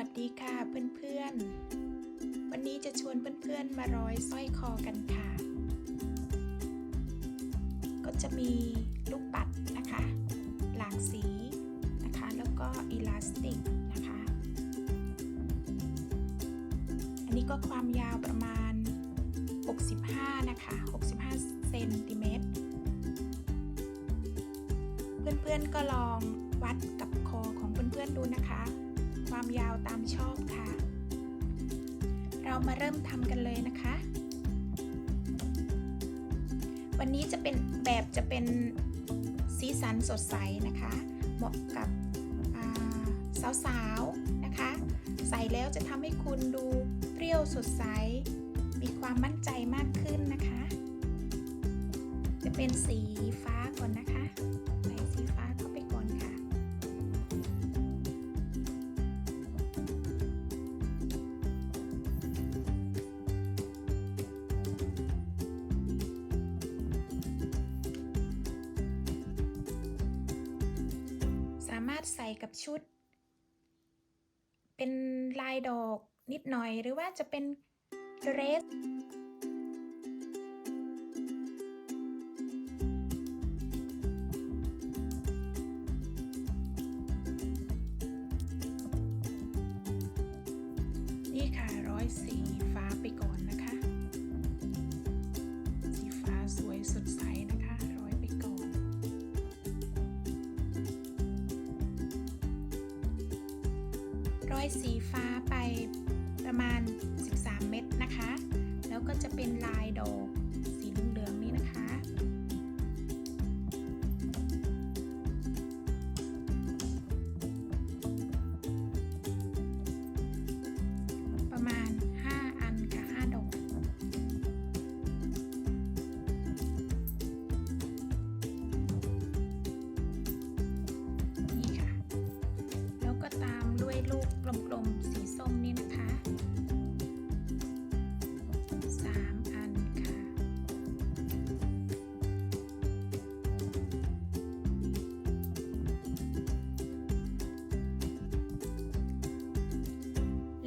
วัสดีค่ะเพื่อนๆ วันนี้จะชวนเพื่อนๆมาร้อยสร้อยคอกันค่ะ ก็จะมีลูกปัดนะคะ หลากสีนะคะ แล้วก็อีลาสติกนะคะ อันนี้ก็ความยาวประมาณ 65 นะคะ 65 เซนติเมตร เพื่อนๆก็ลองวัดกับคอของเพื่อนๆดูนะคะ ความยาวตามชอบค่ะ เรามาเริ่มทำกันเลยนะคะ วันนี้จะเป็นแบบจะเป็นสีสันสดใสนะคะ เหมาะกับสาวๆนะคะ ใส่แล้วจะทำให้คุณดูเปรี้ยวสดใส มีความมั่นใจมากขึ้นนะคะ จะเป็นสีฟ้าก่อนนะคะ ใส่กับชุด เป็นลายดอกนิดหน่อยหรือว่าจะเป็นเดรสนี่ค่ะร้อยสีฟ้า ร้อยสีฟ้าไปประมาณ 13 เม็ดนะคะ แล้วก็จะเป็นลายดอก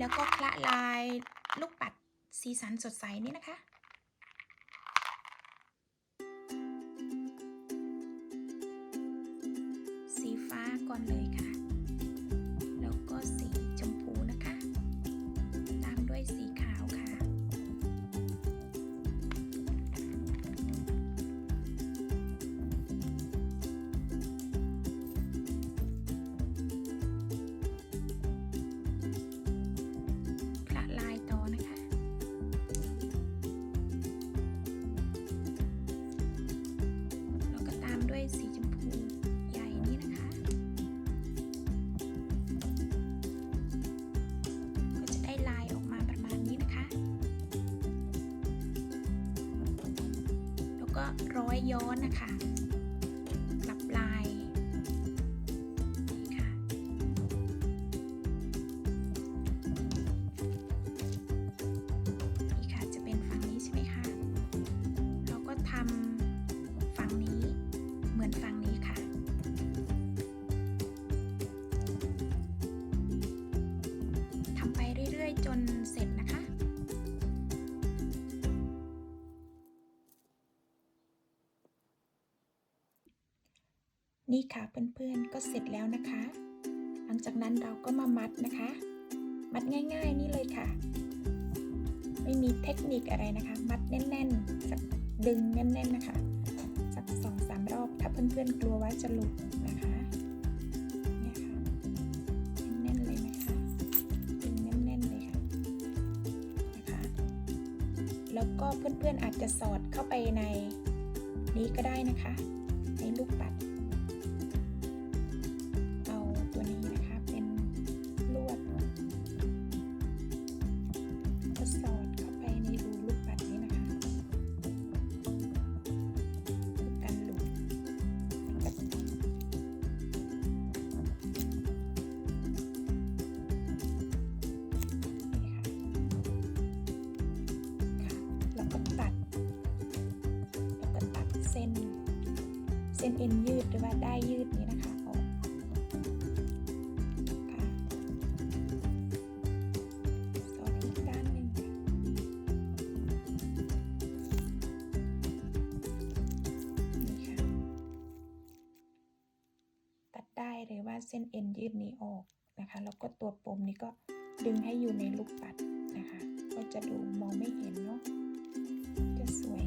แล้วก็คละลายลูกปัดสีสันสดใสนี่นะคะ สีฟ้าก่อนเลยค่ะ็นสีชมพูใหญ่นี้นะคะ ก็จะได้ลายออกมาประมาณนี้นะคะ แล้วก็ร้อยย้อนนะคะ เหมือนฝั่งนี้ค่ะ ทำไปเรื่อยๆ จนเสร็จนะคะ นี่ค่ะเพื่อนๆ ก็เสร็จแล้วนะคะ หลังจากนั้นเราก็มามัดนะคะ มัดง่ายๆ นี่เลยค่ะ ไม่มีเทคนิคอะไรนะคะ มัดแน่นๆ สักดึงแน่นๆนะคะ สักสองสามรอบ เพื่อนๆกลัวว่าจะหลุดนะคะเนี่ยค่ะแน่นๆเลยนะคะดึงแน่นๆเลยค่ะนะคะแล้วก็เพื่อนๆอาจจะสอดเข้าไปในนี้ก็ได้นะคะ ในลูกปัด เส้นเอ็นยืดหรือว่าได้ยืดนี้นะคะออกตัดด้านหนึ่งค่ะนี่ค่ะตัดได้เลยว่าเส้นเอ็นยืดนี้ออกนะคะแล้วก็ตัวปมนี้ก็ดึงให้อยู่ในลูกปัดนะคะ ก็จะดูมองไม่เห็นเนาะจะสวย